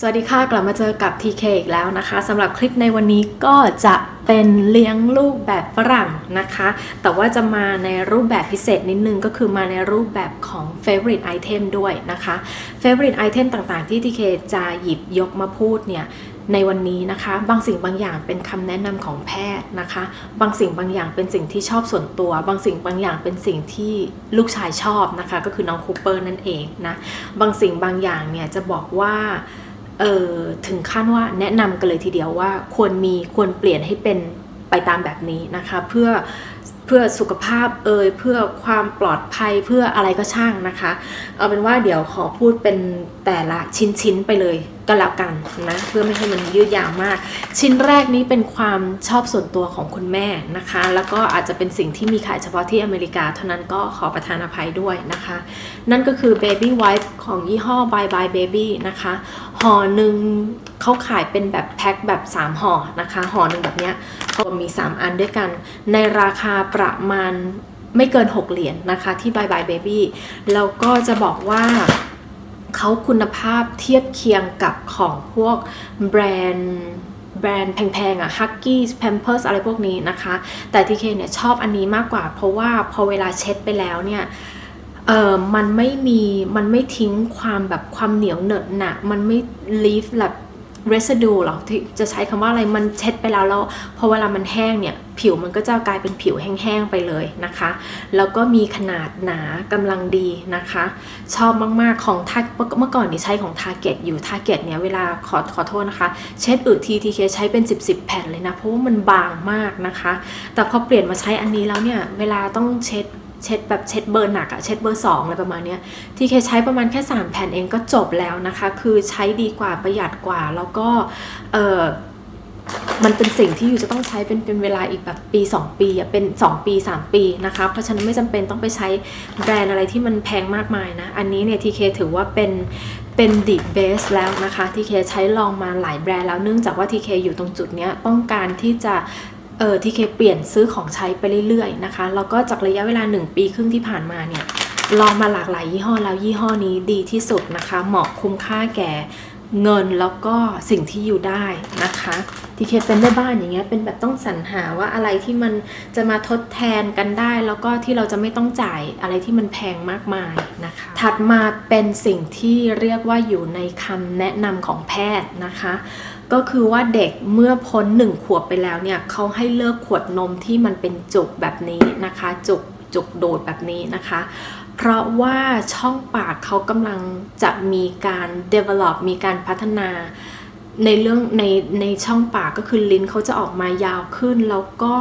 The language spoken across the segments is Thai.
สวัสดีค่ะ กลับมาเจอกับ TK อีกแล้วนะคะสำหรับคลิปในวันนี้ก็จะเป็นเลี้ยงลูกแบบฝรั่งนะคะ แต่ว่าจะมาในรูปแบบพิเศษนิดนึงก็คือมาในรูปแบบของ favorite item ด้วยนะคะ favorite item ต่างๆที่ TK จะหยิบยกมาพูดเนี่ยในวันนี้นะคะ บางสิ่งบางอย่างเป็นคำแนะนำของแพทย์นะคะ บางสิ่งบางอย่างเป็นสิ่งที่ชอบส่วนตัว บางสิ่งบางอย่างเป็นสิ่งที่ลูกชายชอบนะคะ ก็คือน้องคูเปอร์นั่นเองนะ บางสิ่งบางอย่างเนี่ยจะบอกว่า เออถึงขั้นว่าแนะนำกันเลยทีเดียวว่าควรมีควรเปลี่ยนให้เป็นไปตามแบบนี้นะคะเพื่อเพื่อสุขภาพเอยเพื่อความปลอดภัยเพื่ออะไรก็ช่างนะคะ เอาเป็นว่าเดี๋ยวขอพูดเป็นแต่ละชิ้นๆไปเลยก็แล้วกันนะเพื่อไม่ให้มันยืดยาวมาก ชิ้นแรกนี้เป็นความชอบส่วนตัวของคุณแม่นะคะ แล้วก็อาจจะเป็นสิ่งที่มีขายเฉพาะที่อเมริกา เท่านั้นก็ขอประทานอภัยด้วยนะคะ นั่นก็คือ Baby Wipe ของยี่ห้อ Bye Bye Baby นะคะ ห่อหนึ่งเขาขายเป็นแบบแพ็คแบบ 3ห่อนะคะห่อหนึ่งแบบเนี้ยเขามี 3 อันด้วยกัน ในราคาประมาณไม่เกิน 6 เหรียญนนะคะ ที่ Bye Bye Baby แล้วก็จะบอกว่าเขาคุณภาพเทียบเคียงกับของพวกแบรนด์แบรนด์แพงๆอะฮักกี้แพมเพิร์สอะไรพวกนี้นะคะ แต่ทีเคเนี่ยชอบอันนี้มากกว่า เพราะว่าพอเวลาเช็ดไปแล้วเนี่ย เออมันไม่มีมันไม่ทิ้งความแบบความเหนียวเหนอะหนะมันไม่ leave แบบ residue หรอที่จะใช้คำว่าอะไรมันเช็ดไปแล้วแล้วพอเวลามันแห้งเนี่ย ผิวมันก็จะกลายเป็นผิวแห้งๆไปเลยนะคะ แล้วก็มีขนาดหนากำลังดีนะคะ ชอบมากๆของทาเมื่อก่อนนี่ใช้ของ Target อยู่ Target เนี่ยเวลาขอขอโทษนะคะ เช็ดอึทีทีเคใช้เป็น 10บสแผ่นเลยนะ เพราะว่ามันบางมากนะคะ แต่พอเปลี่ยนมาใช้อันนี้แล้วเนี่ย เวลาต้องเช็ด เช็ดแบบเช็ดเบอร์หนักอะเช็ดเบอร์2องอะไรประมาณเนี้ยทีเคใช้ประมาณแค่ 3 แผ่นเองก็จบแล้วนะคะ คือใช้ดีกว่าประหยัดกว่าแล้วก็เออมันเป็นสิ่งที่อยู่จะต้องใช้เป็นเป็นเวลาอีกแบบปี 2 ปีอะเป็น 2 ปี 3 ปีนะคะ เพราะฉะนั้นไม่จำเป็นต้องไปใช้แบรนด์อะไรที่มันแพงมากมายนะ อันนี้เนี่ยทีเคถือว่าเป็นเป็นดีเบสแล้วนะคะทีเคใช้ลองมาหลายแบรนด์แล้วเนื่องจากว่าทีเคอยู่ตรงจุดเนี้ยต้องการที่จะ เออที่เคเปลี่ยนซื้อของใช้ไปเรื่อยๆนะคะแล้วก็จากระยะเวลา 1 ปีครึ่งที่ผ่านมาเนี่ยลองมาหลากหลายยี่ห้อแล้วยี่ห้อนี้ดีที่สุดนะคะ เหมาะคุ้มค่าแก่เงินแล้วก็สิ่งที่อยู่ได้นะคะทีเคเป็นแม่บ้านอย่างเงี้ยเป็นแบบต้องสรรหาว่าอะไรที่มันจะมาทดแทนกันได้ แล้วก็ที่เราจะไม่ต้องจ่ายอะไรที่มันแพงมากมายนะคะ ถัดมาเป็นสิ่งที่เรียกว่าอยู่ในคำแนะนำของแพทย์นะคะ ก็คือว่าเด็กเมื่อพ้นหนึ่งขวบไปแล้วเนี่ยเขาให้เลิกขวดนมที่มันเป็นจุกแบบนี้นะคะ จุกจุกโดดแบบนี้นะคะ เพราะว่าช่องปากเขากำลังจะมีการ develop มีการพัฒนาในเรื่องในในช่องปากก็คือลิ้นเขาจะออกมายาวขึ้นแล้วก็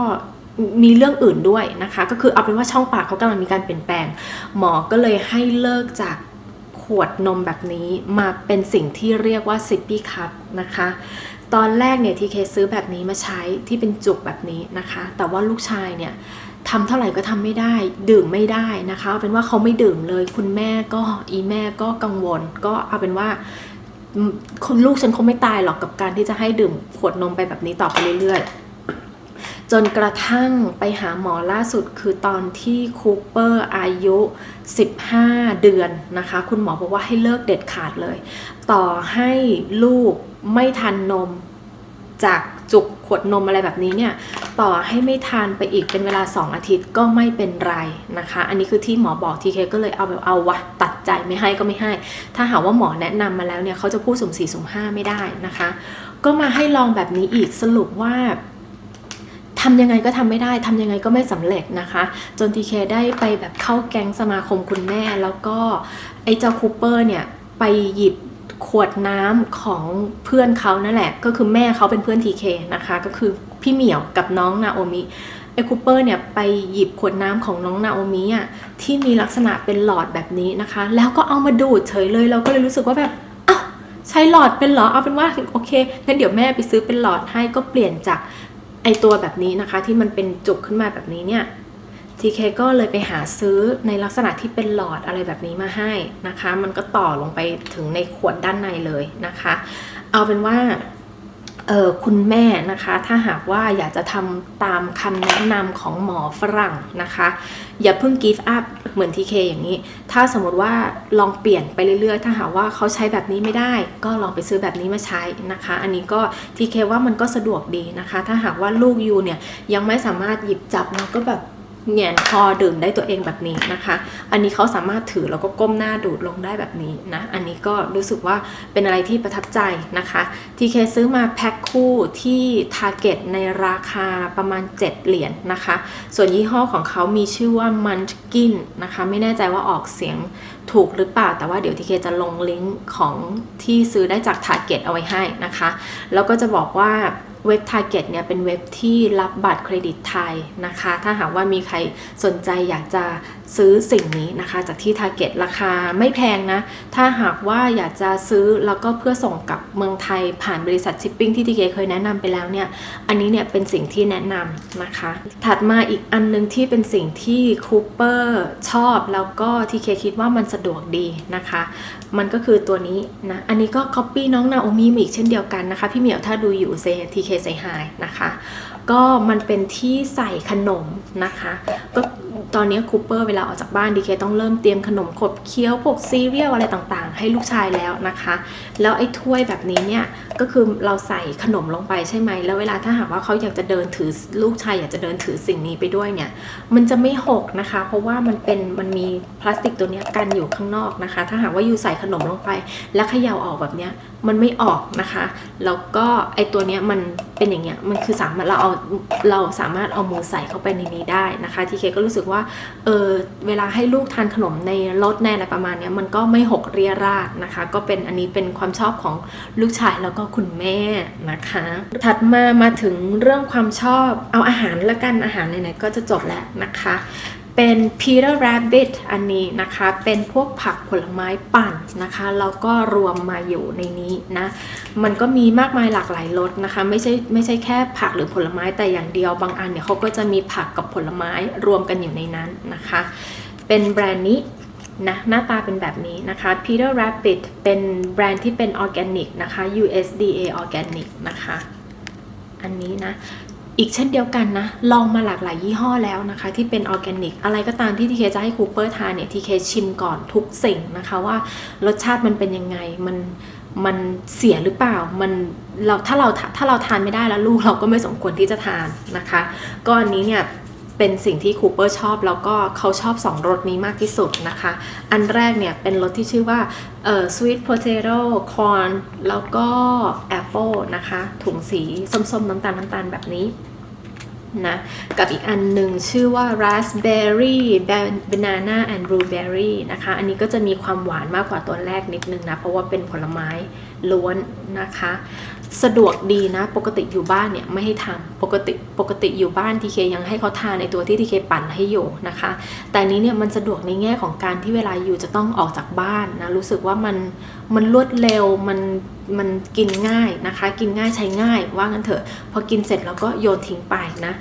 มีเรื่องอื่นด้วยนะคะ ก็คือเอาเป็นว่าช่องปากเขากำลังมีการเปลี่ยนแปลง หมอก็เลยให้เลิกจาก ขวดนมแบบนี้มาเป็นสิ่งที่เรียกว่า sippy cup นะคะ ตอนแรกเนี่ยทีเคซื้อแบบนี้มาใช้ที่เป็นจุกแบบนี้นะคะ แต่ว่าลูกชายเนี่ยทำเท่าไหร่ก็ทำไม่ได้ ดื่มไม่ได้นะคะเอาเป็นว่าเขาไม่ดื่มเลย คุณแม่ก็อีแม่ก็กังวล ก็เอาเป็นว่าคนลูกฉันคงไม่ตายหรอกกับการที่จะให้ดื่มขวดนมไปแบบนี้ต่อไปเรื่อยๆ จนกระทั่งไปหาหมอล่าสุดคือตอนที่คูเปอร์อายุ 15 เดือนนะคะ คุณหมอบอกว่าให้เลิกเด็ดขาดเลย ต่อให้ลูกไม่ทานนมจากจุกขวดนมอะไรแบบนี้เนี่ย ต่อให้ไม่ทานไปอีกเป็นเวลา 2 อาทิตย์ก็ไม่เป็นไรนะคะ อันนี้คือที่หมอบอกทีเคก็เลยเอาแบบเอาวะตัดใจไม่ให้ก็ไม่ให้ ถ้าหาว่าหมอแนะนำมาแล้วเนี่ยเขาจะพูดสุ่มสี่สุ่มห้าไม่ได้นะคะ ก็มาให้ลองแบบนี้อีกสรุปว่า ทำยังไงก็ทำไม่ได้ทำยังไงก็ไม่สำเร็จนะคะ จนทีเคได้ไปแบบเข้าแก๊งสมาคมคุณแม่ แล้วก็ไอ้เจ้าคูเปอร์เนี่ยไปหยิบขวดน้ำของเพื่อนเขานั่นแหละ ก็คือแม่เขาเป็นเพื่อนทีเคนะคะ ก็คือพี่เหมียวกับน้องนาโอมิไอ้คูเปอร์เนี่ยไปหยิบขวดน้ำของน้องนาโอมิอะที่มีลักษณะเป็นหลอดแบบนี้นะคะ แล้วก็เอามาดูดเฉยเลยเราก็เลยรู้สึกว่าแบบอ้าวใช้หลอดเป็นเหรอเอาเป็นว่าโอเคงั้นเดี๋ยวแม่ไปซื้อเป็นหลอดให้ก็เปลี่ยนจาก ไอตัวแบบนี้นะคะที่มันเป็นจุกขึ้นมาแบบนี้เนี่ยทีเคก็เลยไปหาซื้อในลักษณะที่เป็นหลอดอะไรแบบนี้มาให้นะคะ มันก็ต่อลงไปถึงในขวดด้านในเลยนะคะ เอาเป็นว่า คุณแม่นะคะ ถ้าหากว่าอยากจะทำตามคำแนะนำของหมอฝรั่งนะคะ อย่าเพิ่ง give up เหมือนทีเคอย่างนี้ ถ้าสมมติว่าลองเปลี่ยนไปเรื่อยๆ ถ้าหากว่าเขาใช้แบบนี้ไม่ได้ ก็ลองไปซื้อแบบนี้มาใช้นะคะ อันนี้ก็ทีเคว่ามันก็สะดวกดีนะคะ ถ้าหากว่าลูกยูเนี่ยยังไม่สามารถหยิบจับแล้วก็แบบ เงียนคอดื่มได้ตัวเองแบบนี้นะคะ อันนี้เขาสามารถถือแล้วก็ก้มหน้าดูดลงได้แบบนี้นะ อันนี้ก็รู้สึกว่าเป็นอะไรที่ประทับใจนะคะทีเคซื้อมาแพ็คคู่ที่ Target ในราคาประมาณ 7 เหรียญนนะคะ ส่วนยี่ห้อของเขามีชื่อว่า Munchkin นะคะ ไม่แน่ใจว่าออกเสียงถูกหรือเปล่า แต่ว่าเดี๋ยวทีเคจะลงลิงก์ของที่ซื้อได้จาก Target เอาไว้ให้นะคะ แล้วก็จะบอกว่า เว็บ Target เนี่ยเป็นเว็บที่รับบัตรเครดิตไทยนะคะ ถ้าหากว่ามีใครสนใจอยากจะซื้อสิ่งนี้นะคะ จากที่ Target ราคาไม่แพงนะ ถ้าหากว่าอยากจะซื้อแล้วก็เพื่อส่งกลับเมืองไทยผ่านบริษัทชิปปิ้งที่ทีเคเคยแนะนำไปแล้วเนี่ย อันนี้เนี่ยเป็นสิ่งที่แนะนำนะคะ ถัดมาอีกอันนึงที่เป็นสิ่งที่คูเปอร์ชอบแล้วก็ทีเคคิดว่ามันสะดวกดีนะคะ มันก็คือตัวนี้นะ อันนี้ก็ Copy น้องนาโอมิมาอีกเช่นเดียวกันนะคะ พี่เหมียวถ้าดูอยู่เซทีเคเซฮายนะคะ ก็มันเป็นที่ใส่ขนมนะคะ ก็ตอนนี้คูเปอร์เวลาออกจากบ้านดีเคต้องเริ่มเตรียมขนมขบเคี้ยวพวกซีเรียลอะไรต่างๆ ให้ลูกชายแล้วนะคะ แล้วไอ้ถ้วยแบบนี้เนี่ยก็คือเราใส่ขนมลงไปใช่ไหม แล้วเวลาถ้าหากว่าเขาอยากจะเดินถือลูกชายอยากจะเดินถือสิ่งนี้ไปด้วยเนี่ยมันจะไม่หกนะคะ เพราะว่ามันเป็นมันมีพลาสติกตัวนี้กันอยู่ข้างนอกนะคะ ถ้าหากว่าอยู่ใส่ขนมลงไป แล้วเขย่าออกแบบเนี้ย มันไม่ออกนะคะ แล้วก็ไอตัวเนี้ยมันเป็นอย่างเงี้ย มันคือสามารถเราเอาเราสามารถเอามือใส่เข้าไปในนี้ได้นะคะ ทีเคก็รู้สึกว่า เออเวลาให้ลูกทานขนมในรถแน่อะไรประมาณเนี้ยมันก็ไม่หกเรียราดนะคะ ก็เป็นอันนี้เป็นความชอบของลูกชายแล้วก็คุณแม่นะคะ ถัดมามาถึงเรื่องความชอบเอาอาหารละกันอาหารไหนๆก็จะจบแล้วนะคะ เป็น Peter Rabbit อันนี้นะคะ เป็นพวกผักผลไม้ปั่นนะคะแล้วก็รวมมาอยู่ในนี้นะ มันก็มีมากมายหลากหลายรสนะคะ ไม่ใช่ไม่ใช่แค่ผักหรือผลไม้แต่อย่างเดียว บางอันเนี่ยเขาก็จะมีผักกับผลไม้รวมกันอยู่ในนั้นนะคะ เป็นแบรนด์นี้นะหน้าตาเป็นแบบนี้นะคะ Peter Rabbit เป็นแบรนด์ที่เป็นออร์แกนิกนะคะ USDA ออร์แกนิกนะคะ อันนี้นะ อีกเช่นเดียวกันนะ ลองมาหลากหลายยี่ห้อแล้วนะคะ ที่เป็นออร์แกนิก อะไรก็ตามที่ทีเคจะให้คูเปอร์ทานเนี่ยทีเคชิมก่อนทุกสิ่งนะคะว่ารสชาติมันเป็นยังไงมันมันเสียหรือเปล่า มันเราถ้าเราถ้าเราทานไม่ได้แล้วลูกเราก็ไม่สมควรที่จะทานนะคะ ก้อนนี้เนี่ย เป็นสิ่งที่คูเปอร์ชอบแล้วก็เขาชอบ 2รสนี้มากที่สุดนะคะ อันแรกเนี่ยเป็นรสที่ชื่อว่าเอ่อ sweet potato corn แล้วก็ apple นะคะ ถุงสีส้มๆ น้ำตาลน้ำตาลแบบนี้นะกับอีกอันหนึ่งชื่อว่า raspberry banana and blueberry นะคะ อันนี้ก็จะมีความหวานมากกว่าตัวแรกนิดนึงนะ เพราะว่าเป็นผลไม้ล้วนนะคะ สะดวกดีนะ ปกติอยู่บ้านเนี่ยไม่ให้ทำปกติปกติอยู่บ้านทีเคยังให้เขาทานในตัวที่ทีเคปั่นให้อยู่นะคะ แต่นนี้เนี่ยมันสะดวกในแง่ของการที่เวลาอยู่จะต้องออกจากบ้านนะรู้สึกว่ามันมันรวดเร็วมันมันกินง่ายนะคะ กินง่ายใช้ง่ายว่างั้นเถอะ พอกินเสร็จแล้วก็โยนทิ้งไปนะ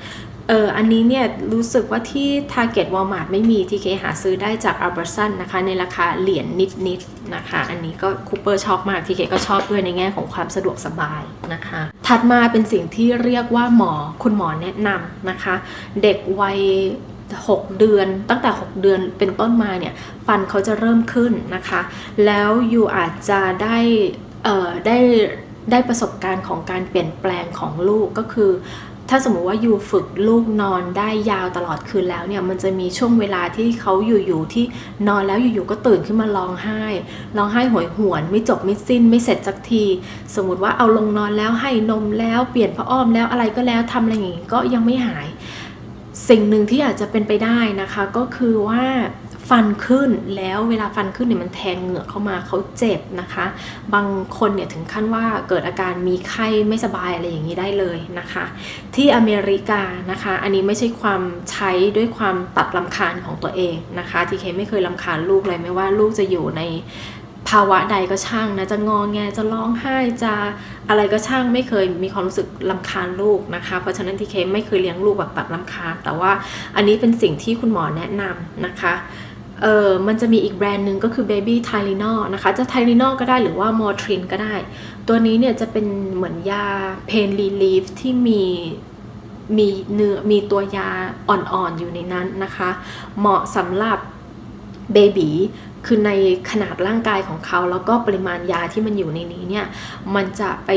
เอออันนี้เนี่ยรู้สึกว่าที่ Target Walmart ไม่มีที่เคหาซื้อได้จาก Albertson นะคะ ในราคาเหรียญนิดๆนะคะ อันนี้ก็คูเปอร์ชอบมากที่เคก็ชอบด้วยในแง่ของความสะดวกสบายนะคะ ถัดมาเป็นสิ่งที่เรียกว่าหมอคุณหมอแนะนำนะคะ เด็กวัย6 เดือนตั้งแต่ 6 เดือนเป็นต้นมาเนี่ยฟันเขาจะเริ่มขึ้นนะคะ แล้วอยู่อาจจะได้เออได้ได้ประสบการณ์ของการเปลี่ยนแปลงของลูกก็คือ ถ้าสมมติว่าอยู่ฝึกลูกนอนได้ยาวตลอดคืนแล้วเนี่ยมันจะมีช่วงเวลาที่เขาอยู่ๆที่นอนแล้วอยู่ๆก็ตื่นขึ้นมาร้องไห้ร้องไห้หวยหวน ไม่จบไม่สิ้น ไม่เสร็จสักที สมมติว่าเอาลงนอนแล้วให้นมแล้วเปลี่ยนผ้าอ้อมแล้วอะไรก็แล้วทำอะไรอย่างงี้ก็ยังไม่หาย สิ่งหนึ่งที่อาจจะเป็นไปได้นะคะก็คือว่า ฟันขึ้นแล้วเวลาฟันขึ้นเนี่ยมันแทงเหงือกเข้ามาเขาเจ็บนะคะ บางคนเนี่ยถึงขั้นว่าเกิดอาการมีไข้ไม่สบายอะไรอย่างนี้ได้เลยนะคะ ที่อเมริกานะคะ อันนี้ไม่ใช่ความใช้ด้วยความตัดลำคาญของตัวเองนะคะที่เคไม่เคยลำคาญลูกเลยไม่ว่าลูกจะอยู่ในภาวะใดก็ช่างนะจะงองแงจะร้องไห้จะอะไรก็ช่างไม่เคยมีความรู้สึกลำคาญลูกนะคะ เพราะฉะนั้นทีเคไม่เคยเลี้ยงลูกแบบตัดลำคาญ แต่ว่าอันนี้เป็นสิ่งที่คุณหมอแนะนำนะคะ เออมันจะมีอีกแบรนด์หนึ่งก็คือ Baby Tylenol นะคะ จะ Tylenol ก็ได้หรือว่า Motrin ก็ได้ ตัวนี้เนี่ยจะเป็นเหมือนยา Pain Relief ที่มีมีเนื้อมีตัวยาอ่อนๆอยู่ในนั้นนะคะ เหมาะสำหรับเบบีคือในขนาดร่างกายของเขาแล้วก็ปริมาณยาที่มันอยู่ในนี้เนี่ยมันจะไป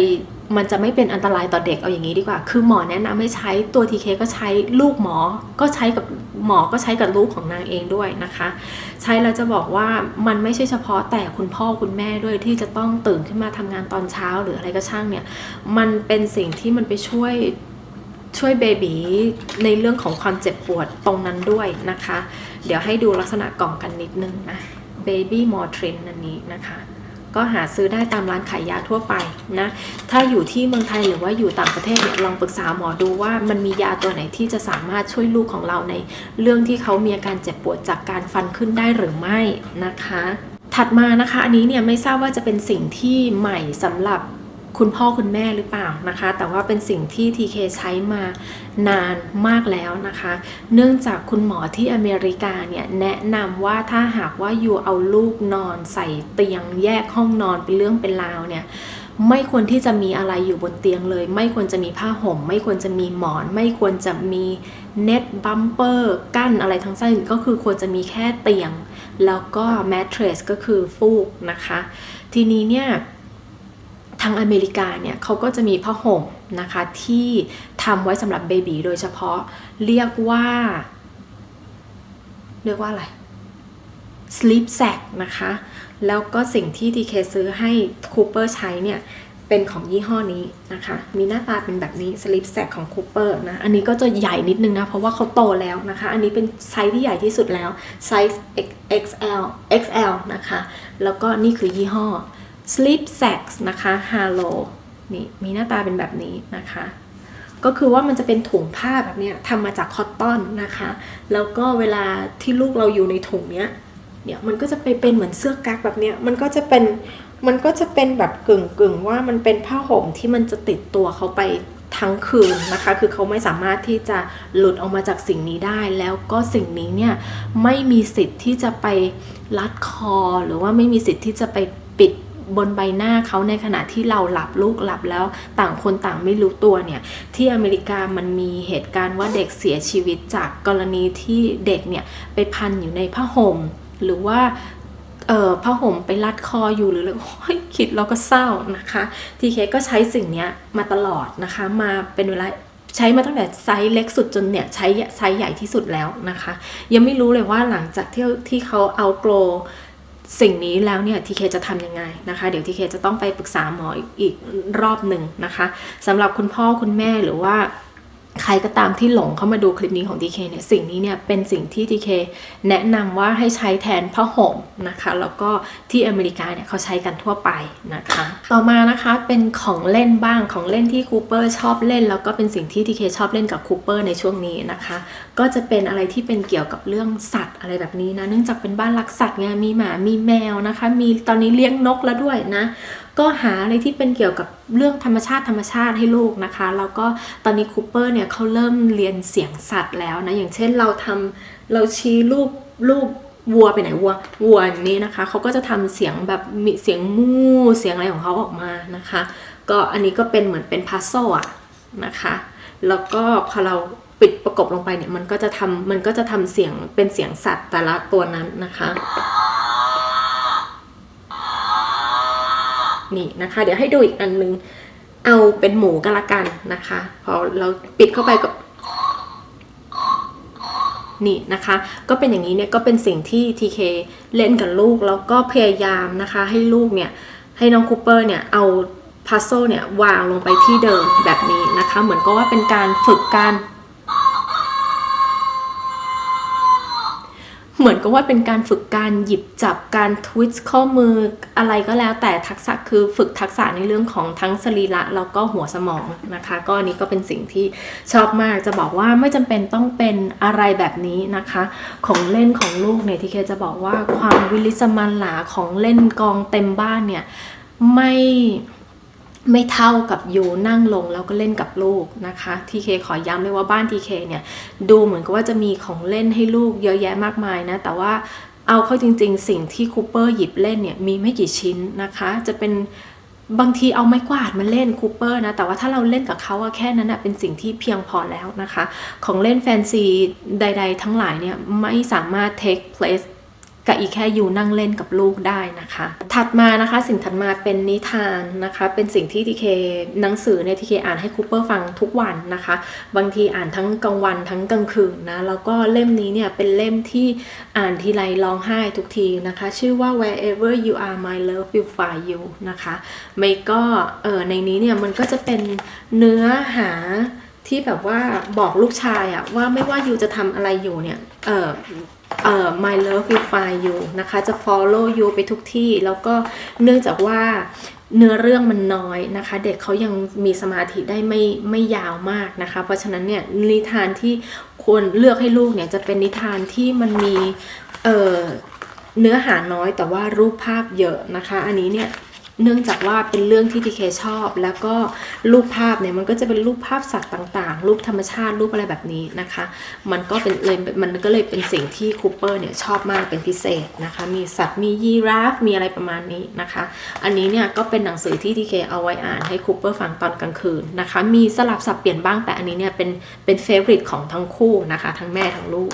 มันจะไม่เป็นอันตรายต่อเด็กเอาอย่างนี้ดีกว่า คือหมอแนะนำให้ใช้ตัวทีเคก็ใช้ลูกหมอก็ใช้กับ หมอก็ใช้กับลูกของนางเองด้วยนะคะ ใช้แล้วจะบอกว่ามันไม่ใช่เฉพาะแต่คุณพ่อคุณแม่ด้วยที่จะต้องตื่นขึ้นมาทำงานตอนเช้าหรืออะไรก็ช่างเนี่ย มันเป็นสิ่งที่มันไปช่วยช่วยเบบีในเรื่องของความเจ็บปวดตรงนั้นด้วยนะคะ เดี๋ยวให้ดูลักษณะกล่องกันนิดนึงนะ Baby m o r t r i n อันนี้นะคะ ก็หาซื้อได้ตามร้านขายยาทั่วไปนะ ถ้าอยู่ที่เมืองไทยหรือว่าอยู่ต่างประเทศเนี่ยลองปรึกษาหมอดูว่ามันมียาตัวไหนที่จะสามารถช่วยลูกของเราในเรื่องที่เขามีอาการเจ็บปวดจากการฟันขึ้นได้หรือไม่นะคะ ถัดมานะคะ อันนี้เนี่ยไม่ทราบว่าจะเป็นสิ่งที่ใหม่สำหรับ คุณพ่อคุณแม่หรือเปล่านะคะ แต่ว่าเป็นสิ่งที่ TK ใช้มานานมากแล้วนะคะ เนื่องจากคุณหมอที่อเมริกาเนี่ยแนะนำว่าถ้าหากว่าอยู่เอาลูกนอนใส่เตียงแยกห้องนอนเป็นเรื่องเป็นราวเนี่ยไม่ควรที่จะมีอะไรอยู่บนเตียงเลย ไม่ควรจะมีผ้าห่ม ไม่ควรจะมีหมอน ไม่ควรจะมีเน็ตบัมเปอร์กั้นอะไรทั้งสิ้นก็คือควรจะมีแค่เตียง แล้วก็แมทเทรสก็คือฟูกนะคะ ทีนี้เนี่ยางอเมริกาเนี่ยเขาก็จะมีผ้าห่มนะคะที่ทำไว้สำหรับเบบีโดยเฉพาะเรียกว่า เรียกว่าอะไร sleep sack นะคะ แล้วก็สิ่งที่ทีเคซื้อให้คูเปอร์ใช้เนี่ยเป็นของยี่ห้อนี้นะคะ มีหน้าตาเป็นแบบนี้ sleep sack ของคูเปอร์นะ อันนี้ก็จะใหญ่นิดนึงนะ เพราะว่าเขาโตแล้วนะคะ อันนี้เป็นไซส์ที่ใหญ่ที่สุดแล้วไซส์ XL XL นะคะ แล้วก็นี่คือยี่ห้อ sleep sacks นะคะ Halo นี่มีหน้าตาเป็นแบบนี้นะคะ ก็คือว่ามันจะเป็นถุงผ้าแบบเนี้ยทำมาจากคอตตอนนะคะ แล้วก็เวลาที่ลูกเราอยู่ในถุงเนี้ยเนี่ยมันก็จะไปเป็นเหมือนเสื้อกั๊กแบบเนี้ยมันก็จะเป็นมันก็จะเป็นแบบกึ่งกึ่งว่ามันเป็นผ้าห่มที่มันจะติดตัวเขาไปทั้งคืนนะคะ คือเขาไม่สามารถที่จะหลุดออกมาจากสิ่งนี้ได้ แล้วก็สิ่งนี้เนี่ยไม่มีสิทธิ์ที่จะไปรัดคอ หรือว่าไม่มีสิทธิ์ที่จะไป บนใบหน้าเขาในขณะที่เราหลับลูกหลับแล้วต่างคนต่างไม่รู้ตัวเนี่ย ที่อเมริกามันมีเหตุการณ์ว่าเด็กเสียชีวิตจากกรณีที่เด็กเนี่ยไปพันอยู่ในผ้าห่มหรือว่าเอ่อผ้าห่มไปรัดคออยู่หรือโอ้ยคิดเราก็เศร้านะคะทีเคก็ใช้สิ่งนี้มาตลอดนะคะ มาเป็นเวลาใช้มาตั้งแต่ไซส์เล็กสุดจนเนี่ยใช้ไซส์ใหญ่ที่สุดแล้วนะคะ ยังไม่รู้เลยว่าหลังจากที่ที่เขาเอาโกล สิ่งนี้แล้วเนี่ยทีเคจะทำยังไงนะคะ เดี๋ยวทีเคจะต้องไปปรึกษาหมออีกรอบหนึ่งนะคะสำหรับคุณพ่อคุณแม่หรือว่า ใครก็ตามที่หลงเข้ามาดูคลิปนี้ของ TK เนี่ยสิ่งนี้เนี่ยเป็นสิ่งที่ TK แนะนำว่าให้ใช้แทนผ้าห่มนะคะแล้วก็ที่อเมริกาเนี่ยเขาใช้กันทั่วไปนะคะ ต่อมานะคะเป็นของเล่นบ้างของเล่นที่คูเปอร์ชอบเล่น แล้วก็เป็นสิ่งที่ TK ชอบเล่นกับคูเปอร์ในช่วงนี้นะคะ ก็จะเป็นอะไรที่เป็นเกี่ยวกับเรื่องสัตว์อะไรแบบนี้นะเนื่องจากเป็นบ้านรักสัตว์ไงมีหมามีแมวนะคะ มีตอนนี้เลี้ยงนกแล้วด้วยนะ ก็หาอะไรที่เป็นเกี่ยวกับเรื่องธรรมชาติธรรมชาติให้ลูกนะคะ แล้วก็ตอนนี้คูเปอร์เนี่ยเขาเริ่มเรียนเสียงสัตว์แล้วนะ อย่างเช่นเราทำเราชี้รูปรูปวัวไปไหนวัววัวอย่างนี้นะคะเขาก็จะทำเสียงแบบมีเสียงมูเสียงอะไรของเขาออกมานะคะ ก็อันนี้ก็เป็นเหมือนเป็นพัซโซอะนะคะ แล้วก็พอเราปิดประกบลงไปเนี่ยมันก็จะทำมันก็จะทำเสียงเป็นเสียงสัตว์แต่ละตัวนั้นนะคะ นี่นะคะ เดี๋ยวให้ดูอีกอันนึง เอาเป็นหมูก็แล้วกันนะคะ พอเราปิดเข้าไปก็นี่นะคะ ก็เป็นอย่างนี้เนี่ยก็เป็นสิ่งที่ TK เล่นกับลูกแล้วก็พยายามนะคะ ให้ลูกเนี่ยให้น้องคูเปอร์เนี่ยเอาพัซโซเนี่ยวางลงไปที่เดิมแบบนี้นะคะ เหมือนก็ว่าเป็นการฝึกการ เห มือนกับว่าเป็นการฝึกการหยิบจับการทวิสต์ข้อมืออะไรก็แล้ว แต่ทักษะคือฝึกทักษะในเรื่องของทั้งสรีระแล้วก็หัวสมองนะคะ ก็อันนี้ก็เป็นสิ่งที่ชอบมากจะบอกว่าไม่จำเป็นต้องเป็นอะไรแบบนี้นะคะ ของเล่นของลูกเนี่ยที่เคจะบอกว่าความวิลิสมันหลาของเล่นกองเต็มบ้านเนี่ยไม่ ไม่เท่ากับยูนั่งลงแล้วก็เล่นกับลูกนะคะทีเคขอย้ำเลยว่าบ้านทีเคเนี่ยดูเหมือนกับว่าจะมีของเล่นให้ลูกเยอะแยะมากมายนะ แต่ว่าเอาเข้าจริงๆ สิ่งที่คูเปอร์หยิบเล่นเนี่ยมีไม่กี่ชิ้นนะคะ จะเป็นบางทีเอาไม้กวาดมาเล่นคูเปอร์นะ แต่ว่าถ้าเราเล่นกับเขาแค่นั้นอะเป็นสิ่งที่เพียงพอแล้วนะคะ ของเล่นแฟนซีใด ๆ ทั้งหลายเนี่ยไม่สามารถ take place กับอีแค่อยู่นั่งเล่นกับลูกได้นะคะ ถัดมานะคะสิ่งถัดมาเป็นนิทานนะคะ เป็นสิ่งที่ทีเคหนังสือเนี่ยทีเคอ่านให้คูเปอร์ฟังทุกวันนะคะ บางทีอ่านทั้งกลางวันทั้งกลางคืนนะแล้วก็เล่มนี้เนี่ยเป็นเล่มที่อ่านทีไรร้องไห้ทุกทีนะคะ ชื่อว่า wherever you are my love will find you นะคะไม่ก็เออในนี้เนี่ยมันก็จะเป็นเนื้อหา ที่แบบว่าบอกลูกชายอะว่าไม่ว่ายูจะทำอะไรอยู่เนี่ย เออเอ่อ my love will find you นะคะ จะ follow you ไปทุกที่ แล้วก็เนื่องจากว่าเนื้อเรื่องมันน้อยนะคะ เด็กเขายังมีสมาธิได้ไม่ไม่ยาวมากนะคะ เพราะฉะนั้นเนี่ยนิทานที่ควรเลือกให้ลูกเนี่ยจะเป็นนิทานที่มันมีเออเนื้อหาน้อยแต่ว่ารูปภาพเยอะนะคะ อันนี้เนี่ย เนื่องจากว่าเป็นเรื่องที่ทีเคชอบ แล้วก็รูปภาพเนี่ยมันก็จะเป็นรูปภาพสัตว์ต่างๆ รูปธรรมชาติรูปอะไรแบบนี้นะคะ มันก็เป็นเลยมันก็เลยเป็นสิ่งที่คูเปอร์เนี่ยชอบมากเป็นพิเศษนะคะ มีสัตว์มียีราฟมีอะไรประมาณนี้นะคะ อันนี้เนี่ยก็เป็นหนังสือที่ทีเคเอาไว้อ่านให้คูเปอร์ฟังตอนกลางคืนนะคะ มีสลับสับเปลี่ยนบ้างแต่อันนี้เนี่ยเป็นเป็นเฟเวอริตของทั้งคู่นะคะ ทั้งแม่ทั้งลูก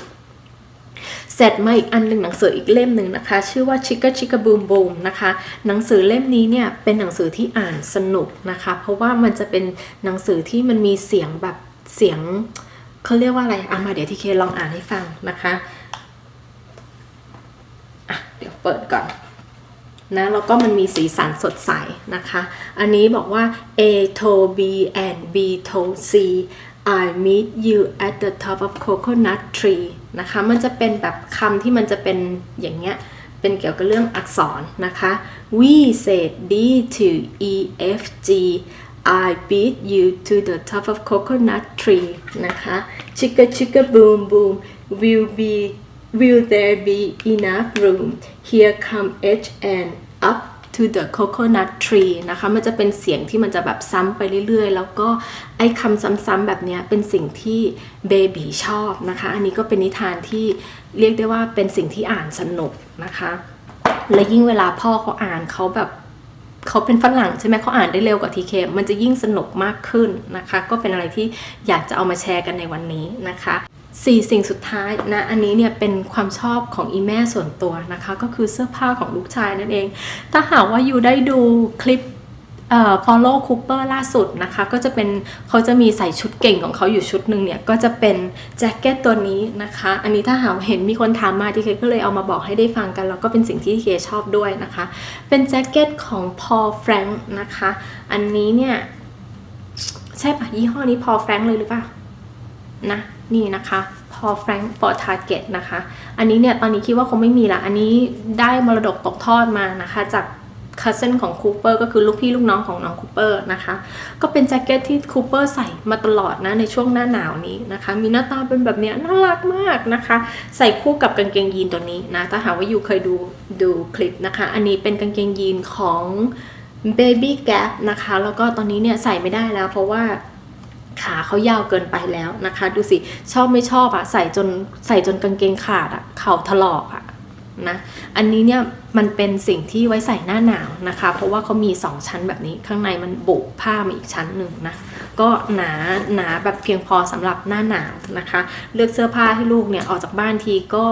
เสร็จมาอีกอันหนึ่งหนังสืออีกเล่มหนึ่งนะคะ ชื่อว่า Chicka Chicka Boom Boom นะคะ หนังสือเล่มนี้เนี่ยเป็นหนังสือที่อ่านสนุกนะคะ เพราะว่ามันจะเป็นหนังสือที่มันมีเสียงแบบเสียงเขาเรียกว่าอะไรเอะมาเดี๋ยวทีเคลองอ่านให้ฟังนะคะอะเดี๋ยวเปิดก่อนนะแล้วก็มันมีสีสันสดใสนะคะ อันนี้บอกว่า A to B and B to C I meet you at the top of coconut tree นะคะ มันจะเป็นแบบคำที่มันจะเป็นอย่างเงี้ย เป็นเกี่ยวกับเรื่องอักษรนะคะ We said D to E F G I beat you to the top of coconut tree นะคะ Chicka chicka boom boom will be Will there be enough room Here come H and up to the coconut tree นะคะมันจะเป็นเสียงที่มันจะแบบซ้ำไปเรื่อยๆ แล้วก็ไอ้คำซ้ำๆแบบเนี้ยเป็นสิ่งที่เบบีชอบนะคะ อันนี้ก็เป็นนิทานที่เรียกได้ว่าเป็นสิ่งที่อ่านสนุกนะคะ และยิ่งเวลาพ่อเขาอ่านเขาแบบเขาเป็นฝรั่งใช่ไหมเขาอ่านได้เร็วกว่าทีเคมันจะยิ่งสนุกมากขึ้นนะคะ ก็เป็นอะไรที่อยากจะเอามาแชร์กันในวันนี้นะคะ สี่สิ่งสุดท้ายนะอันนี้เนี่ยเป็นความชอบของอีแม่ส่วนตัวนะคะ ก็คือเสื้อผ้าของลูกชายนั่นเอง ถ้าหากว่าอยู่ได้ดูคลิปเอ่อ follow Cooper ล่าสุดนะคะ ก็จะเป็นเขาจะมีใส่ชุดเก่งของเขาอยู่ชุดหนึ่งเนี่ย ก็จะเป็นแจ็คเก็ตตัวนี้นะคะ อันนี้ถ้าหากเห็นมีคนถามมาที่เคก็เลยเอามาบอกให้ได้ฟังกันแล้วก็เป็นสิ่งที่เคชอบด้วยนะคะ เป็นแจ็คเก็ตของ Paul Frank นะคะ อันนี้เนี่ย ใช่ปะยี่ห้อนี้ Paul Frank เลยหรือเปล่านะ นี่นะคะพอแฟรงค์ฟอร์ทาร์เก็ตนะคะ อันนี้เนี่ยตอนนี้คิดว่าคงไม่มีละ อันนี้ได้มรดกตกทอดมานะคะ จากคัสเซนของคูเปอร์ก็คือลูกพี่ลูกน้องของน้องคูเปอร์นะคะ ก็เป็นแจ็คเก็ตที่คูเปอร์ใส่มาตลอดนะในช่วงหน้าหนาวนี้นะคะ มีหน้าตาเป็นแบบเนี้ยน่ารักมากนะคะ ใส่คู่กับกางเกงยีนตัวนี้นะ ถ้าหากว่าอยู่เคยดูดูคลิปนะคะ อันนี้เป็นกางเกงยีนของ Baby Gap นะคะ แล้วก็ตอนนี้เนี่ยใส่ไม่ได้แล้วเพราะว่า ขาเขายาวเกินไปแล้วนะคะ ดูสิชอบไม่ชอบอะใส่จนใส่จนกางเกงขาดอะเข่าถลอกอะนะอันนี้เนี่ยมันเป็นสิ่งที่ไว้ใส่หน้าหนาวนะคะ เพราะว่าเขามี 2 ชั้นแบบนี้ข้างในมันบุผ้ามาอีกชั้นหนึ่งนะ ก็หนาหนาแบบเพียงพอสำหรับหน้าหนาวนะคะ เลือกเสื้อผ้าให้ลูกเนี่ยออกจากบ้านทีก็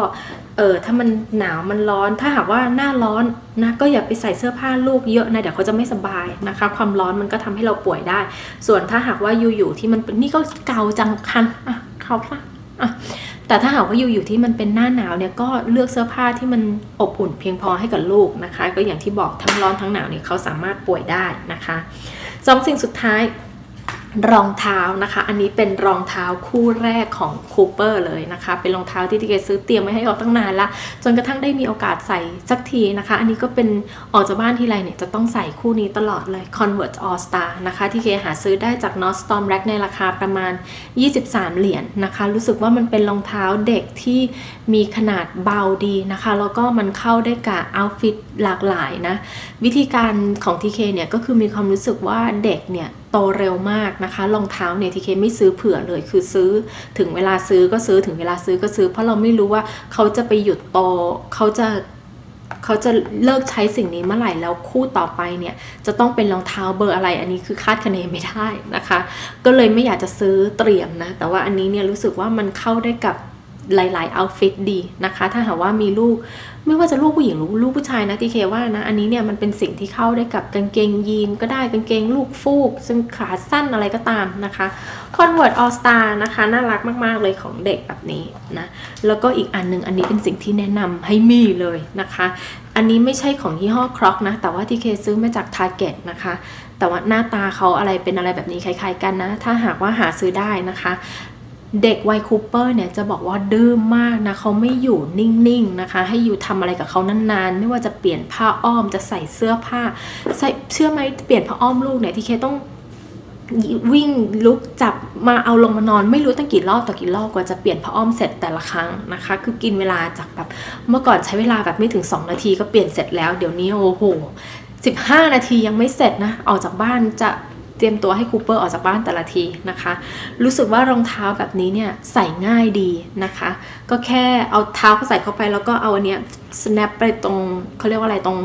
เออถ้ามันหนาวมันร้อนถ้าหากว่าหน้าร้อนนะก็อย่าไปใส่เสื้อผ้าลูกเยอะนะเดี๋ยวเขาจะไม่สบายนะคะ ความร้อนมันก็ทำให้เราป่วยได้ ส่วนถ้าหากว่าอยู่ๆที่มันนี่ก็เกาจังคันอะเขาปะอะแต่ถ้าหากว่าอยู่ๆที่มันเป็นหน้าหนาวเนี่ยก็เลือกเสื้อผ้าที่มันอบอุ่นเพียงพอให้กับลูกนะคะ ก็อย่างที่บอกทั้งร้อนทั้งหนาวเนี่ยเขาสามารถป่วยได้นะคะสองสิ่งสุดท้าย รองเท้านะคะ อันนี้เป็นรองเท้าคู่แรกของคูเปอร์เลยนะคะ เป็นรองเท้าที่ทีเกซื้อเตรียมไว้ให้เขาตั้งนานละ จนกระทั่งได้มีโอกาสใส่สักทีนะคะ อันนี้ก็เป็นออกจากบ้านทีไรเนี่ยจะต้องใส่คู่นี้ตลอดเลย Converse All Star นะคะที่เคหาซื้อได้จาก Nordstrom Rack ในราคาประมาณ 23 เหรียญนนะคะ รู้สึกว่ามันเป็นรองเท้าเด็กที่มีขนาดเบาดีนะคะ แล้วก็มันเข้าได้กับเอาท์ฟิตหลากหลายนะ วิธีการของ TK เนี่ยก็คือมีความรู้สึกว่าเด็กเนี่ย โตเร็วมากนะคะรองเท้าเนี่ยทีเคไม่ซื้อเผื่อเลยคือซื้อถึงเวลาซื้อก็ซื้อถึงเวลาซื้อก็ซื้อ เพราะเราไม่รู้ว่าเขาจะไปหยุดโตเขาจะเขาจะเลิกใช้สิ่งนี้เมื่อไหร่แล้วคู่ต่อไปเนี่ยจะต้องเป็นรองเท้าเบอร์อะไร อันนี้คือคาดคะเนไม่ได้นะคะ ก็เลยไม่อยากจะซื้อเตรียมนะแต่ว่าอันนี้เนี่ยรู้สึกว่ามันเข้าได้กับ หลายๆเอาฟิตดีนะคะ ถ้าหากว่ามีลูกไม่ว่าจะลูกผู้หญิงหรือลูกผู้ชายนะทีเคว่านะ อันนี้เนี่ยมันเป็นสิ่งที่เข้าได้กับกางเกงยีนก็ได้กางเกงลูกฟูกซึ่งขาสั้นอะไรก็ตามนะคะ Convert All Star นะคะ น่ารักมาก ๆ เลยของเด็กแบบนี้นะ แล้วก็อีกอันหนึงอันนี้เป็นสิ่งที่แนะนำให้มีเลยนะคะ อันนี้ไม่ใช่ของยี่ห้อครอกนะ แต่ว่าทีเคซื้อมาจาก Target นะคะแต่ว่าหน้าตาเขาอะไรเป็นอะไรแบบนี้คล้าย ๆ กันนะ ถ้าหากว่าหาซื้อได้นะคะ เด็กวัยคูเปอร์เนี่ยจะบอกว่าดื้อมากนะเขาไม่อยู่นิ่งๆนะคะ ให้อยู่ทำอะไรกับเขานานๆ ไม่ว่าจะเปลี่ยนผ้าอ้อมจะใส่เสื้อผ้า ใส่เชื่อไหมเปลี่ยนผ้าอ้อมลูกเนี่ยที่เคต้องวิ่งลุกจับมาเอาลงมานอนไม่รู้ตั้งกี่รอบต่อกี่รอบกว่าจะเปลี่ยนผ้าอ้อมเสร็จแต่ละครั้งนะคะ คือกินเวลาจากแบบเมื่อก่อนใช้เวลาแบบไม่ถึง 2 นาทีก็เปลี่ยนเสร็จแล้วเดี๋ยวนี้โอ้โห15 นาทียังไม่เสร็จนะออกจากบ้านจะ เตรียมตัวให้คูเปอร์ออกจากบ้านแต่ละทีนะคะ รู้สึกว่ารองเท้าแบบนี้เนี่ยใส่ง่ายดีนะคะ ก็แค่เอาเท้าเขาใส่เข้าไปแล้วก็เอาอันเนี้ย snap ไปตรงเขาเรียกว่าอะไรตรง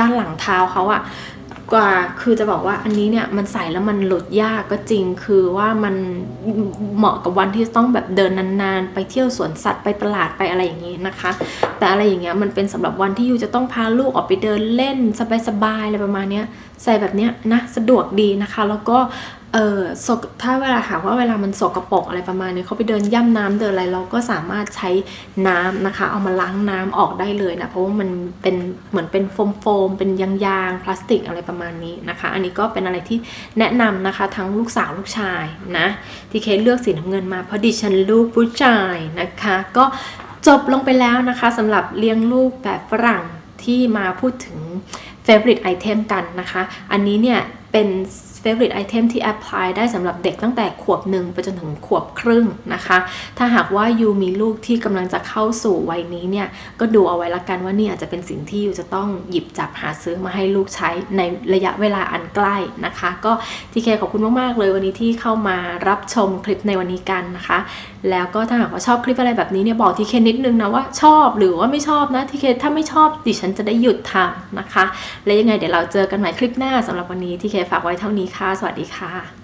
ด้านหลังเท้าเขาอะ กว่าคือจะบอกว่าอันนี้เนี่ยมันใส่แล้วมันหลุดยากก็จริง คือว่ามันเหมาะกับวันที่ต้องแบบเดินนานๆ ไปเที่ยวสวนสัตว์ไปตลาดไปอะไรอย่างนี้นะคะ แต่อะไรอย่างเงี้ยมันเป็นสำหรับวันที่ยูจะต้องพาลูกออกไปเดินเล่นสบายๆอะไรประมาณเนี้ยใส่แบบเนี้ยนะสะดวกดีนะคะ แล้วก็ ออสกถ้าเวลาหากว่าเวลามันสกรปรกอะไรประมาณนี้เขาไปเดินย่ำน้ำเดินอะไรเราก็สามารถใช้น้ำนะคะ เอามาล้างน้ำออกได้เลยนะเพราะว่ามันเป็นเหมือนเป็นโฟมโฟมเป็นยางๆพลาสติกอะไรประมาณนี้นะคะ อันนี้ก็เป็นอะไรที่แนะนำนะคะ ทั้งลูกสาวลูกชายนะที่เคสเลือกสีน้ำเงินมาเพราะดิฉันลูกผู้ชายนะคะ ก็จบลงไปแล้วนะคะสำหรับเลี้ยงลูกแบบฝรั่งที่มาพูดถึง favorite item กันนะคะ อันนี้เนี่ยเป็น favorite item ที่ apply ได้สำหรับเด็กตั้งแต่ขวบหนึ่งไปจนถึงขวบครึ่งนะคะ ถ้าหากว่ายูมีลูกที่กำลังจะเข้าสู่วัยนี้เนี่ย ก็ดูเอาไว้ละกันว่านี่อาจจะเป็นสิ่งที่ยูจะต้องหยิบจับหาซื้อมาให้ลูกใช้ในระยะเวลาอันใกล้นะคะ ก็ทีเคขอบคุณมาก ๆ เลยวันนี้ที่เข้ามารับชมคลิปในวันนี้กันนะคะแล้วก็ถ้าหากว่าชอบคลิปอะไรแบบนี้เนี่ยบอกทีเคนิดนึงนะว่าชอบหรือว่าไม่ชอบนะทีเคถ้าไม่ชอบดิฉันจะได้หยุดทำนะคะ และยังไงเดี๋ยวเราเจอกันใหม่คลิปหน้าสำหรับวันนี้ทีเคฝากไว้เท่านี้ค่ะ สวัสดีค่ะ